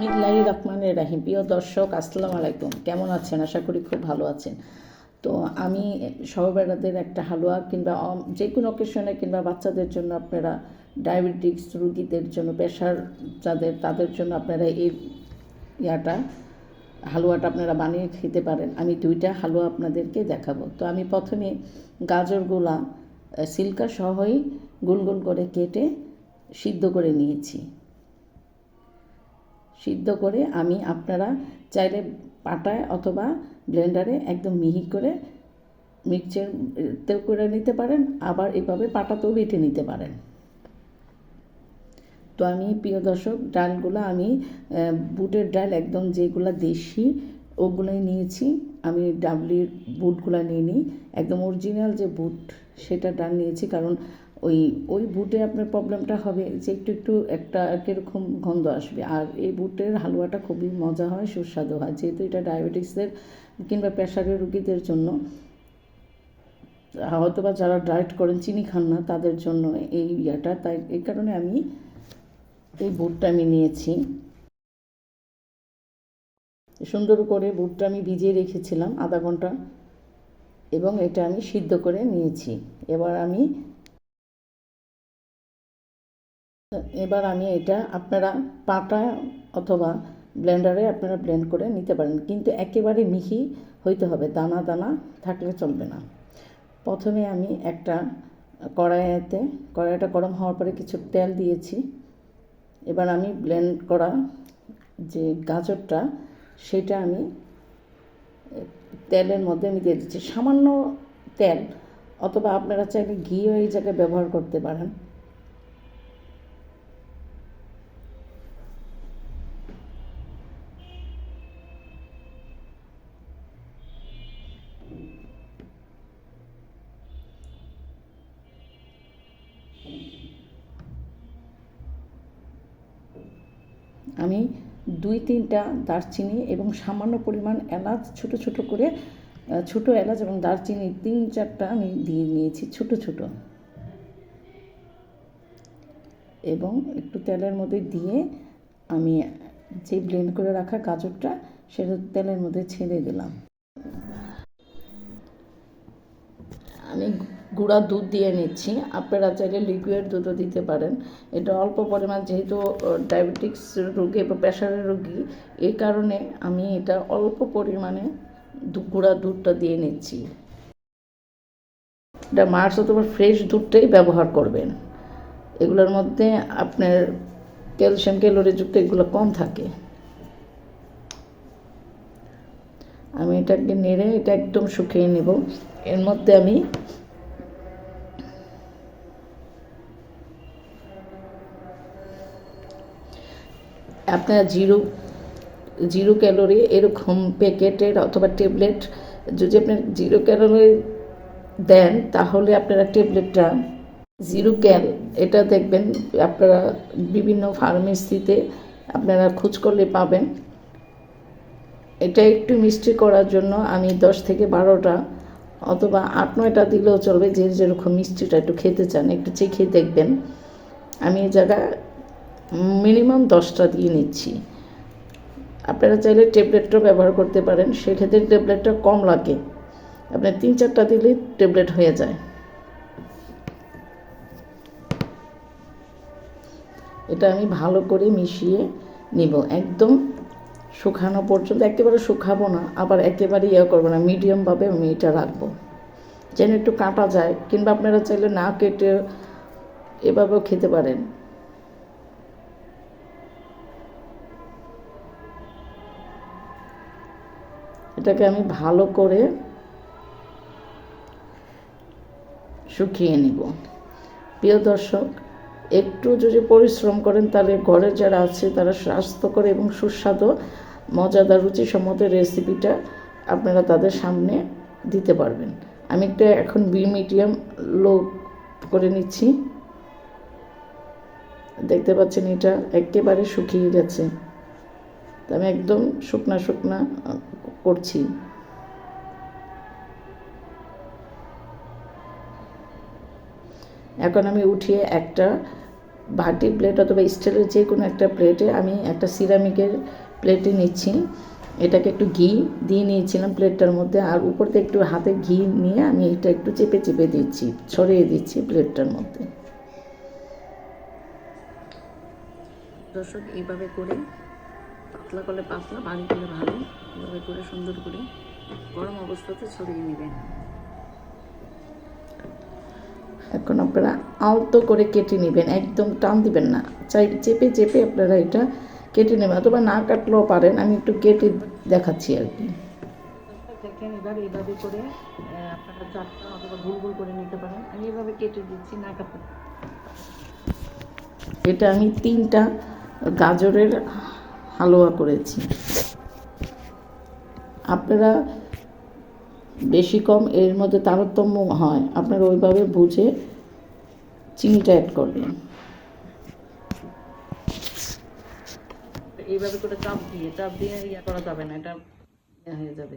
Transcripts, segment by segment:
বিসমিল্লাহি রহমানের রাহিম। প্রিয় দর্শক, আসসালামু আলাইকুম। কেমন আছেন? আশা করি খুব ভালো আছেন। তো আমি সহবেড়াদের একটা হালুয়া কিংবা যে কোনো অকেশনে কিংবা বাচ্চাদের জন্য আপনারা ডায়াবেটিক্স রুগীদের জন্য প্রেশার যাদের তাদের জন্য আপনারা এই ইয়াটা, হালুয়াটা আপনারা বানিয়ে খেতে পারেন। আমি দুইটা হালুয়া আপনাদেরকে দেখাবো। তো আমি প্রথমে গাজরগুলা সিল্কা সহই গোল করে কেটে সিদ্ধ করে নিয়েছি। সিদ্ধ করে আমি আপনারা চাইলে পাটায় অথবা ব্লেন্ডারে একদম মিহি করে মিক্সচারতেও করে নিতে পারেন, আবার এভাবে পাটাতেও বেটে নিতে পারেন। তো আমি, প্রিয় দর্শক, ডালগুলো আমি বুটের ডাল একদম যেগুলো দেশি, ওগুলোই নিয়েছি। আমি ডাবলির বুটগুলো নিয়ে নিই একদম অরিজিনাল যে বুট, সেটা ডাল নিয়েছি, কারণ ওই ওই বুটে আপনার প্রবলেমটা হবে যে একটু একটু একটা কীরকম গন্ধ আসবে। আর এই বুটের হালুয়াটা খুবই মজা হয়, সুস্বাদু হয়। যেহেতু এটা ডায়াবেটিক্সের কিংবা প্রেশারের রুগীদের জন্য হয়তো বা যারা ডায়েট করেন, চিনি খান না, তাদের জন্য এই ইয়াটা। তাই এই কারণে আমি এই বুটটা আমি নিয়েছি। সুন্দর করে বুটটা আমি ভিজিয়ে রেখেছিলাম আধা ঘণ্টা এবং এটা আমি সিদ্ধ করে নিয়েছি। এবার আমি এবার আমি এটা আপনারা পাটা অথবা ব্লেন্ডারে আপনারা ব্লেন্ড করে নিতে পারেন। কিন্তু একেবারে মিহি হইতে হবে, দানা দানা থাকলে চলবে না। প্রথমে আমি একটা কড়াইতে, কড়াইটা গরম হওয়ার পরে কিছু তেল দিয়েছি। এবার আমি ব্লেন্ড করা যে গাজরটা, সেটা আমি তেলের মধ্যে আমি দিয়ে দিচ্ছি। সামান্য তেল, অথবা আপনারা চাইলে ঘিও এই জায়গায় ব্যবহার করতে পারেন আমি দুই তিনটা দারচিনি এবং সামান্য পরিমাণ এলাচ, ছোট ছোট করে ছোট এলাচ এবং দারচিনি তিন চারটা আমি দিয়ে নিয়েছি, ছোট ছোট। এবং একটু তেলের মধ্যে দিয়ে আমি যে ব্লেন্ড করে রাখা গাজরটা, সেটা তেলের মধ্যে ছেড়ে দিলাম। আমি গুঁড়া দুধ দিয়ে নিচ্ছি। আপনারা চাইলে লিকুইড দুধও দিতে পারেন। এটা অল্প পরিমাণ যেহেতু ডায়াবেটিক্স রোগী বা প্রেশারের রোগী এই কারণে আমি এটা অল্প পরিমাণে গুঁড়া দুধটা দিয়ে নিচ্ছি। এটা মার্স অথবা ফ্রেশ দুধটাই ব্যবহার করবেন। এগুলোর মধ্যে আপনার ক্যালসিয়াম ক্যালোরিযুক্ত এগুলো কম থাকে। আমি এটাকে নেড়ে এটা একদম শুকিয়ে নেব। এর মধ্যে আমি আপনার জিরো জিরো ক্যালোরি এরকম প্যাকেটের অথবা ট্যাবলেট যদি আপনার জিরো ক্যালোরি দেন, তাহলে আপনারা ট্যাবলেটটা জিরো ক্যাল, এটা দেখবেন আপনারা বিভিন্ন ফার্মেসিতে আপনারা খোঁজ করলে পাবেন। এটা একটু মিষ্টি করার জন্য আমি দশ থেকে বারোটা অথবা আট, নয়টা দিলেও চলবে যে যেরকম মিষ্টিটা একটু খেতে চান, একটু চেখে দেখবেন। আমি এই জায়গায় মিনিমাম দশটা দিয়ে নিচ্ছি। আপনারা চাইলে ট্যাবলেটটাও ব্যবহার করতে পারেন, সেক্ষেত্রে ট্যাবলেটটা কম লাগে। আপনার তিন চারটা দিলেই ট্যাবলেট হয়ে যায়। এটা আমি ভালো করে মিশিয়ে নিব, একদম শুকানো পর্যন্ত। একেবারে শুকাবো না, আবার একেবারে ইয়ে করব না, মিডিয়ামভাবে আমি এটা রাখব। যেন একটু কাটা যায়, কিংবা আপনারা চাইলে না কেটে এভাবেও খেতে পারেন। এটাকে আমি ভালো করে শুকিয়ে নিব। প্রিয় দর্শক, একটু যদি পরিশ্রম করেন, তাহলে ঘরে যারা আছে, তারা স্বাস্থ্যকর এবং সুস্বাদু, মজাদার, রুচিসম্মত রেসিপিটা আপনারা তাদের সামনে দিতে পারবেন। আমি একটা এখন বি মিডিয়াম লো করে নিচ্ছি। দেখতে পাচ্ছেন এটা একেবারে শুকিয়ে গেছে। তো আমি একদম শুকনা শুকনা করছি। এখন আমি উঠিয়ে একটা ভাটি প্লেট অথবা স্টিলের যে কোনো একটা প্লেটে আমি একটা সিরামিকের প্লেটে নিচ্ছি। এটাকে একটু ঘি দিয়ে নিয়েছিলাম প্লেটটার মধ্যে আর উপর থেকে একটু হাতে ঘি নিয়ে আমি এটা একটু চেপে চেপে দিচ্ছি, ছড়িয়ে দিচ্ছি প্লেটটার মধ্যে। দর্শক, এইভাবে করে পাতলা করলে পাতলা ভারী করলে ভালো। এভাবে করে সুন্দর করে গরম অবস্থাতে ছড়িয়ে নেবেন এখন আপনারা আলতো করে কেটে নেবেন একদম টান দিবেন না। চাই চেপে চেপে আপনারা এটা কেটে নেবেন অথবা না কাটলেও পারেন আমি একটু কেটে দেখাচ্ছি আর কি। দেখেন এবার এইভাবে করে আপনারা চারটা অথবা গোল গোল করে নিতে পারেন। আমি এভাবে কেটে দিচ্ছি না কাটতে এটা আমি তিনটা গাজরের হালুয়া করেছি। আপনারা বেশি কম এর মধ্যে তারতম্য হয়। আপনারা ওইভাবে বুঝে চিনিটা অ্যাড করবেন। এইভাবে করে চাপ দিয়ে চাপ দিয়ে ইয়া করা যাবে না, এটা হয়ে যাবে।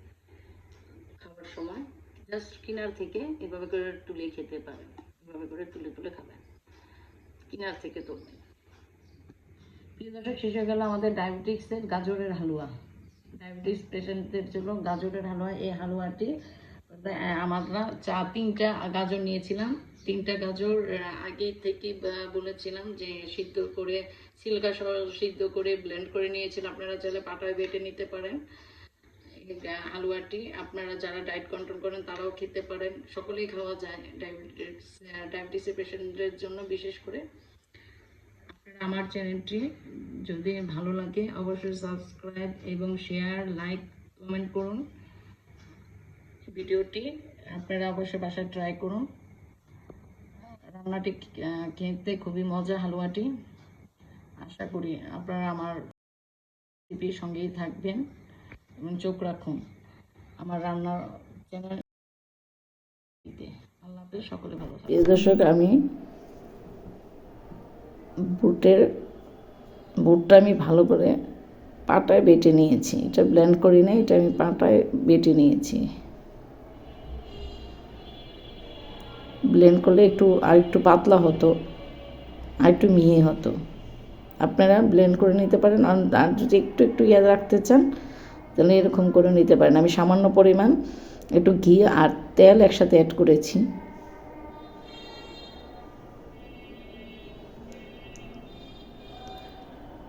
জাস্ট কিনার থেকে এভাবে করে তুলে খেতে পারেন। এভাবে করে তুলে তুলে খাবেন। কিনার থেকে প্রিয় দর্শক, শেষ হয়ে গেল আমাদের ডায়াবেটিক্সের গাজরের হালুয়া। ডায়াবেটিস পেশেন্টদের জন্য গাজরের হালুয়া, এই হালুয়াটি আমরা চা, তিনটা গাজর নিয়েছিলাম। তিনটা গাজর আগে থেকে বলেছিলাম যে সিদ্ধ করে সিলকা সহ সিদ্ধ করে ব্লেন্ড করে নিয়েছিলাম আপনারা চাইলে পাটায় বেটে নিতে পারেন। হালুয়াটি আপনারা যারা ডায়েট কন্ট্রোল করেন তারাও খেতে পারেন। সকলেই খাওয়া যায় ডায়াবেটিস ডায়াবেটিসের পেশেন্টদের জন্য বিশেষ করে। আপনারা আমার চ্যানেলটি যদি ভালো লাগে অবশ্যই সাবস্ক্রাইব এবং শেয়ার লাইক কমেন্ট করুন। ভিডিওটি আপনারা অবশ্যই বাসায় ট্রাই করুন। রান্নাটি খেতে খুবই মজা হালুয়াটি আশা করি আপনারা আমার রেসিপির সঙ্গেই থাকবেন। এবং চোখ রাখুন। আমার রান্নার চ্যানেল আল্লাহ সকলে ভালো দর্শক, আমি বুটের, বুটটা আমি ভালো করে পাটায় বেটে নিয়েছি। এটা ব্লেন্ড করি না এটা আমি পাটায় বেটে নিয়েছি। ব্লেন্ড করলে একটু আর একটু পাতলা হতো আর একটু মিহি হতো। আপনারা ব্লেন্ড করে নিতে পারেন। আর যদি একটু একটু ইয়ে রাখতে চান তাহলে এরকম করে নিতে পারেন। আমি সামান্য পরিমাণ একটু ঘি আর তেল একসাথে অ্যাড করেছি।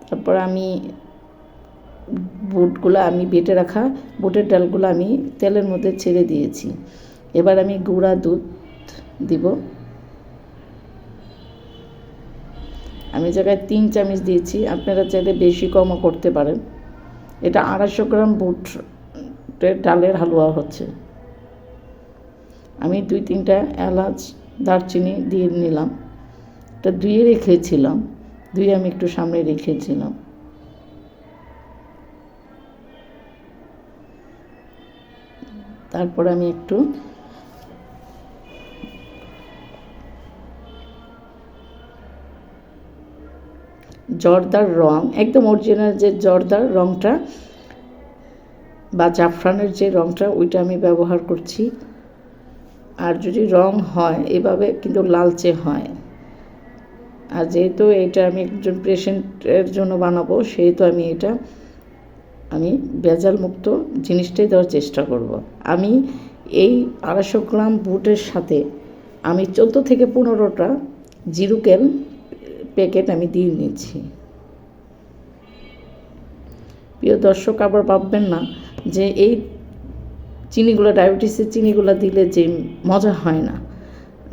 তারপর আমি বুটগুলো আমি বেটে রাখা, বুটের ডালগুলো আমি তেলের মধ্যে ছেড়ে দিয়েছি। এবার আমি গুঁড়া দুধ দিব। আমি জায়গায় তিন চামচ দিয়েছি। আপনারা চাইলে বেশি কমও করতে পারেন। এটা আড়াইশো গ্রাম বুটের ডালের হালুয়া হচ্ছে। আমি দুই তিনটা এলাচ, দারচিনি দিয়ে নিলাম। এটা ধুয়ে রেখেছিলাম। ধুয়ে আমি একটু সামনে রেখেছিলাম। তারপর আমি একটু জর্দার রং, একদম অরিজিনাল যে জর্দার রংটা বা জাফরানের যে রংটা, ওইটা আমি ব্যবহার করছি আর যদি রং হয়, এভাবে কিন্তু লালচে হয় আর যেহেতু এটা আমি একজন পেশেন্টের জন্য বানাবো, সেহেতু আমি এটা, আমি ভেজাল মুক্ত জিনিসটাই দেওয়ার চেষ্টা করব। আমি এই আড়াইশো গ্রাম বুটের সাথে, আমি চোদ্দ থেকে পনেরোটা জিরুকেল প্যাকেট আমি দিয়ে নিচ্ছি প্রিয় দর্শক, আবার ভাববেন না যে এই চিনিগুলো, ডায়াবেটিসের চিনিগুলো দিলে যে মজা হয় না।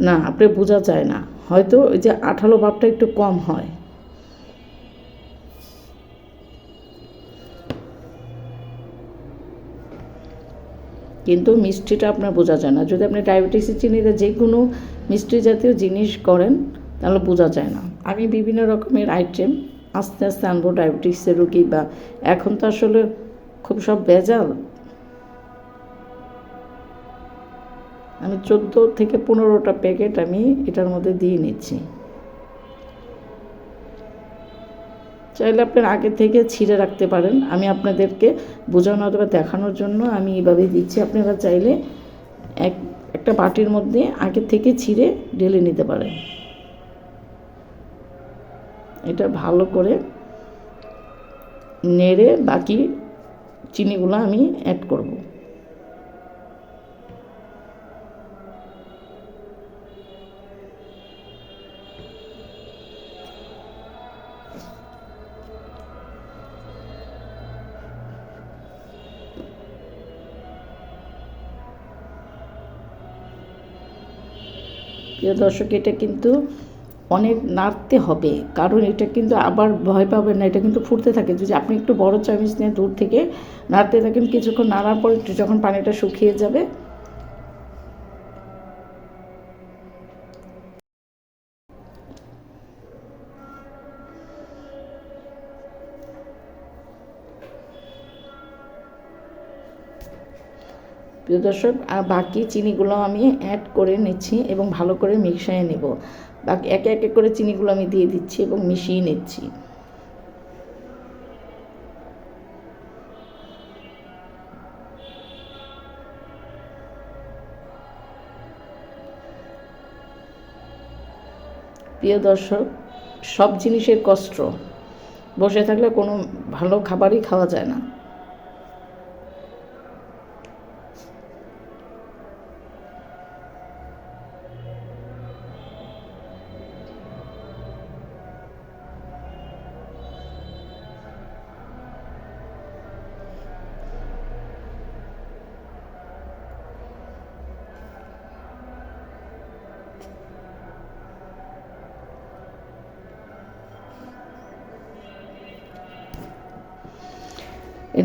না, আপনি বোঝা যায় না। হয়তো ওই যে আঠালো ভাবটা একটু কম হয়। কিন্তু মিষ্টিটা আপনার বোঝা যায় না। যদি আপনি ডায়াবেটিসের চিনিতে যে কোনো মিষ্টি জাতীয় জিনিস করেন তাহলে বোঝা যায় না। আমি বিভিন্ন রকমের আইটেম আস্তে আস্তে আনব ডায়াবেটিসের রুগী বা এখন তো আসলে খুব সব ভেজাল। আমি চোদ্দ থেকে পনেরোটা প্যাকেট আমি এটার মধ্যে দিয়ে নিচ্ছি। চাইলে আপনার আগে থেকে ছিঁড়ে রাখতে পারেন। আমি আপনাদেরকে বোঝানো অথবা দেখানোর জন্য আমি এইভাবে দিচ্ছি। আপনারা চাইলে এক, একটা বাটির মধ্যে আগে থেকে ছিঁড়ে ঢেলে নিতে পারেন। এটা ভালো করে নেড়ে বাকি চিনিগুলো আমি অ্যাড করব। প্রিয় দর্শক এটা কিন্তু অনেক নাড়তে হবে। কারণ এটা কিন্তু আবার ভয় পাবেন না, এটা কিন্তু ফুটতে থাকে। যদি আপনি একটু বড় চামিচ নিয়ে দূর থেকে নাড়তে থাকেন, কিছুক্ষণ নাড়ার পর একটু যখন পানিটা শুকিয়ে যাবে। প্রিয় দর্শক, আর বাকি চিনিগুলো আমি অ্যাড করে নিচ্ছি এবং ভালো করে মিশিয়ে নেব। বাকি একে একে করে চিনিগুলো আমি দিয়ে দিচ্ছি এবং মিশিয়ে নিচ্ছি। প্রিয় দর্শক, সব জিনিসের কষ্ট। বসে থাকলে কোনো ভালো খাবারই খাওয়া যায় না।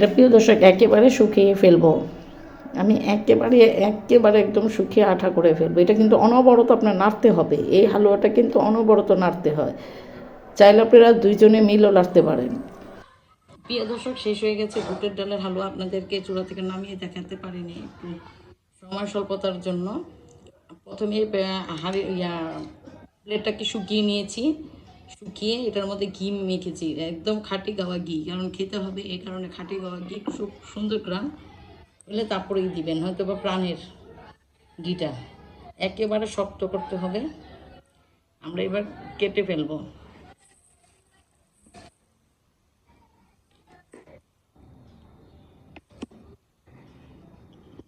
এটা প্রিয় দর্শক, একেবারে শুকিয়ে ফেলব। আমি একেবারে একেবারে একদম শুকিয়ে আঠা করে ফেলব। এটা কিন্তু অনবরত আপনার নাড়তে হবে। এই হালুয়াটা কিন্তু অনবরত নাড়তে হয়। চাইলে আপনারা দুইজনে মিলও নাড়তে পারেন। প্রিয় দর্শক, শেষ হয়ে গেছে বুটের ডালের হালুয়া। আপনাদেরকে চূড়া থেকে নামিয়ে দেখাতে পারিনি সময় স্বল্পতার জন্য। প্রথমে হাড়ি, ইয়া প্লেটটাকে শুকিয়ে নিয়েছি। শুকিয়ে এটার মধ্যে ঘি মেখেছি, একদম খাঁটি গাওয়া ঘি, কারণ খেতে হবে এই কারণে খাঁটি গাওয়া ঘি, খুব সুন্দর গ্রাম। হলে তারপরেই দিবেন হয়তো বা প্রাণের ঘিটা। একেবারে শক্ত করতে হবে। আমরা এবার কেটে ফেলব।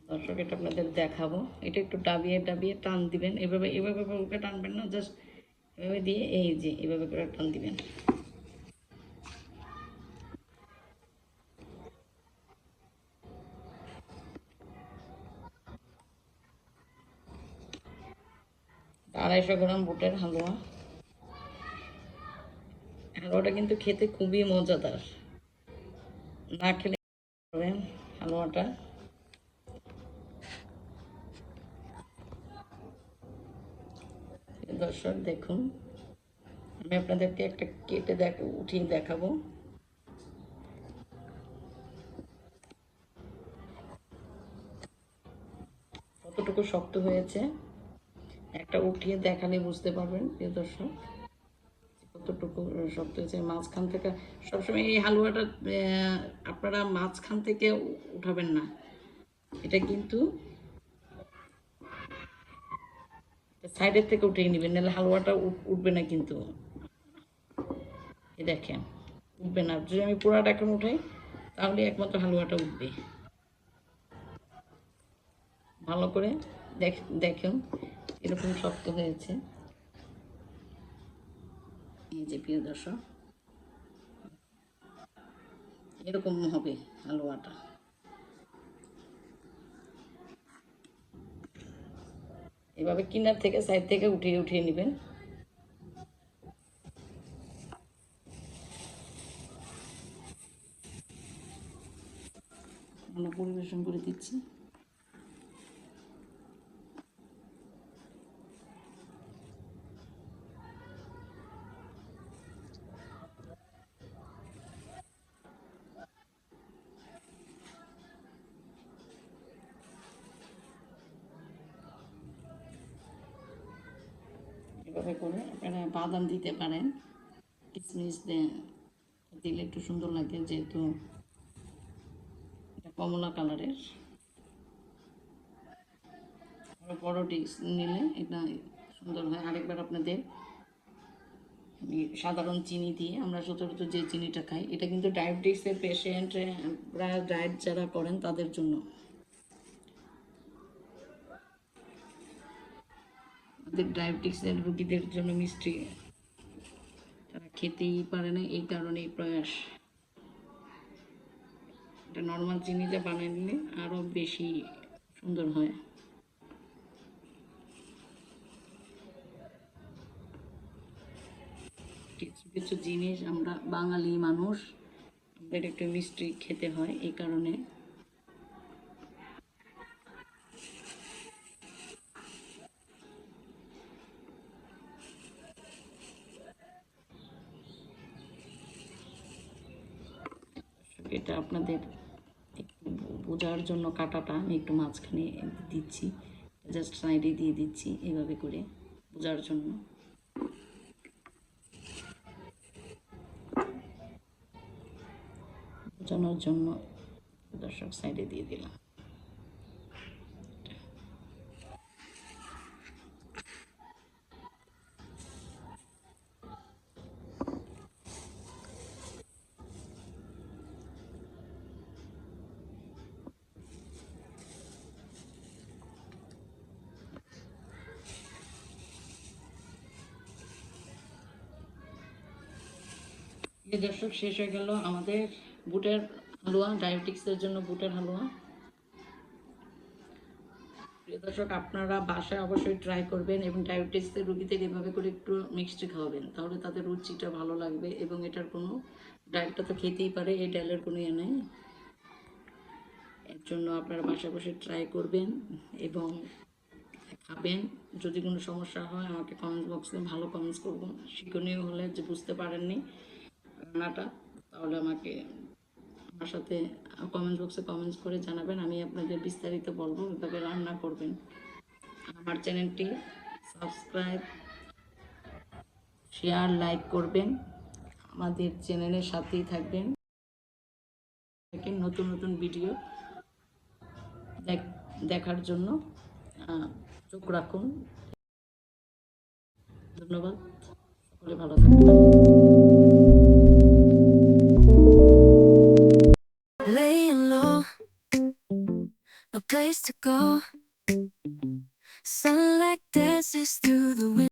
দর্শক, এটা আপনাদের দেখাবো। এটা একটু ডাবিয়ে ডাবিয়ে টান দিবেন। এভাবে এভাবে এভাবে টানবেন না, জাস্ট এভাবে দিয়ে এই যে এভাবে করে টান দিবেন। আড়াইশো গ্রাম বুটের হালুয়া। হালুয়াটা কিন্তু খেতে খুবই মজাদার। না খেলে হালুয়াটা। দর্শক, দেখুন। আমি আপনাদেরকে একটা কেটে দেখ, উঠিয়ে দেখাবো। কতটুকু শক্ত হয়েছে, একটা উঠিয়ে দেখালে বুঝতে পারবেন, প্রিয় দর্শক, কতটুকু শক্ত হয়েছে। মাঝখান থেকে, সবসময় এই হালুয়াটা আপনারা মাঝখান থেকে উঠাবেন না। এটা কিন্তু সাইডের থেকে উঠিয়ে নেবেন নাহলে হালুয়াটা উঠ- উঠবে না কিন্তু। এই দেখেন, উঠবে না। যদি আমি পোড়াটা এখন উঠাই, তাহলে একমাত্র হালুয়াটা উঠবে। ভালো করে দেখ দেখুন এরকম শক্ত হয়েছে। এই যে প্রিয় দর্শক, এরকম হবে হালুয়াটা। এভাবে কিনার থেকে সাইড থেকে উঠিয়ে উঠিয়ে নেবেন। পরিবেশন করে দিচ্ছি এভাবে করে আপনারা বাদাম দিতে পারেন। কিশমিশ দিলে একটু সুন্দর লাগে যেহেতু এটা কমলা কালারের। ডিশ নিলে এটা সুন্দর হয়। আরেকবার আপনাদের সাধারণ চিনি দিয়ে আমরা সচরাচর যে চিনিটা খাই, এটা কিন্তু ডায়াবেটিক্সের পেশেন্টরা ডায়েট যারা করেন তাদের জন্য। ডায়াবেটিক্সের রোগীদের জন্য মিষ্টি। তারা খেতেই পারে না, এই কারণে এই প্রয়াস এটা নর্মাল চিনিতে বানিয়ে নিলে আরও বেশি সুন্দর হয়। কিছু কিছু জিনিস আমরা বাঙালি মানুষ, আমাদের একটু মিষ্টি খেতে হয়, এই কারণে এটা আপনাদের বোঝার জন্য কাটাটা আমি একটু মাঝখানে দিচ্ছি জাস্ট সাইডে দিয়ে দিচ্ছি এভাবে করে বোঝার জন্য। বোঝানোর জন্য দর্শক সাইডে দিয়ে দিলাম। এই দর্শক শেষ হয়ে গেল আমাদের বুটের হালুয়া ডায়াবেটিক্সের জন্য বুটের হালুয়া। প্রিয় দর্শক, আপনারা বাসায় অবশ্যই ট্রাই করবেন এবং ডায়াবেটিক্সের রুগীদের এভাবে করে একটু মিক্সড খাওয়াবেন। তাহলে তাদের রুচিটা ভালো লাগবে এবং এটার কোনো ডায়েটটা তো খেতেই পারে, এই ডালের কোনো ইয়ে নেই। এর জন্য আপনারা বাসায় বসে ট্রাই করবেন এবং খাবেন। যদি কোনো সমস্যা হয়, আমাকে কমেন্টস বক্সে ভালো কমেন্টস করবেন। শিক্ষণীয় হলে যে বুঝতে পারেননি রান্নাটা তাহলে আমাকে আমার সাথে কমেন্ট বক্সে কমেন্টস করে জানাবেন, আমি আপনাদের বিস্তারিত বলব এভাবে রান্না করবেন। আমার চ্যানেলটি সাবস্ক্রাইব শেয়ার লাইক করবেন। আমাদের চ্যানেলের সাথেই থাকবেন। নতুন নতুন ভিডিও দেখ- দেখার জন্য চোখ রাখুন। ধন্যবাদ। সকলে ভালো থাকবেন। No place to go. Sunlight dances through the window.